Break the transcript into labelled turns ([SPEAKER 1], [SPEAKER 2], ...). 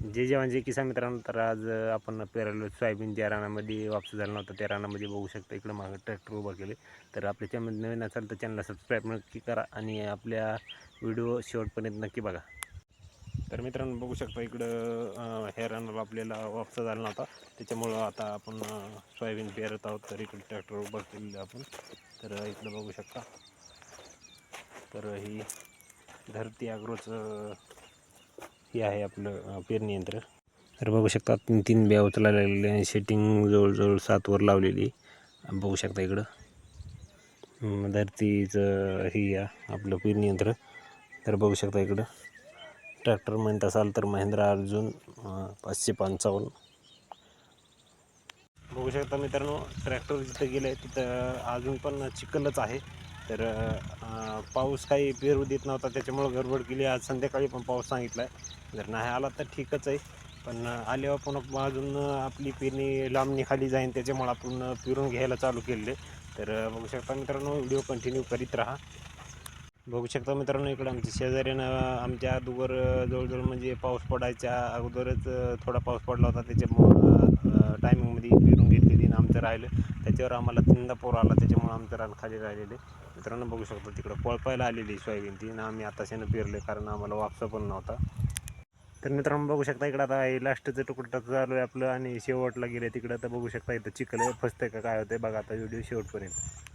[SPEAKER 1] जे जेवण जे म्हणजे किसान मित्रांनो तर आज आपण पेरलो सोयाबीन ज्या रानामध्ये वापस झाला नव्हता त्या रानामध्ये बघू शकता इकडं मागं ट्रॅक्टर उभा केले तर आपल्या चॅनल नवीन असेल तर चॅनलला सबस्क्राईब नक्की करा आणि आपल्या व्हिडिओ शेवटपर्यंत नक्की बघा. तर मित्रांनो बघू शकता इकडं अं, ह्या रानाला आपल्याला वापसा झाला नव्हता. त्याच्यामुळं आता आपण सोयाबीन पेरत आहोत. तर इकडे ट्रॅक्टर उभा केलेलं आपण. तर इकडं बघू शकता. तर ही धरती आग्रोचं हे आहे आपलं पेरणी यंत्र. तर बघू शकता तीन तीन बिया उचलायला आणि सेटिंग जवळजवळ सातवर लावलेली बघू शकता इकडं. धरतीचं हे या आपलं पेरणी यंत्र. तर बघू शकता इकडं. ट्रॅक्टर म्हणत असाल तर महिंद्रा अर्जुन पाचशे पंचावन्न. बघू शकता मित्रांनो ट्रॅक्टर जिथं गेलं आहे तिथं अजून पण चिखलच आहे. तर पाऊस काही पेरू देत नव्हता त्याच्यामुळं गडबड केली. आज संध्याकाळी पण पाऊस सांगितला आहे जर नाही आला तर ठीकच आहे. पण आल्यावर पुन्हा अजून आपली पेरणी लांब निघाली जाईन त्याच्यामुळं आपण पिरून घ्यायला चालू केलेले. तर बघू शकता मित्रांनो व्हिडिओ कंटिन्यू करीत राहा. बघू शकता मित्रांनो इकडं आमच्या शेजाऱ्यानं आमच्या अगोदर जवळजवळ म्हणजे पाऊस पडायच्या अगोदरच थोडा पाऊस पडला होता. त्याच्यामुळं टायमिंगमध्ये पेरून घेतलेली ना आमचं राहिलं. त्याच्यावर आम्हाला तीनदा पोर आला त्याच्यामुळं आमचं रान खाली राहिलेले. मित्रांनो बघू शकतो तिकडं पळपायला आलेली सोयाबीन ती. ना आम्ही आताशानं पेरले कारण आम्हाला वापसा पण नव्हता. तर मित्रांनो बघू शकता इकडं आता हे लास्टचं तुकडं चालू आहे आपलं. आणि शेवटला गेले तिकडं. तर बघू शकता इथं चिखलं फसतं का काय होतंय? बघा आता व्हिडिओ शेवटपर्यंत.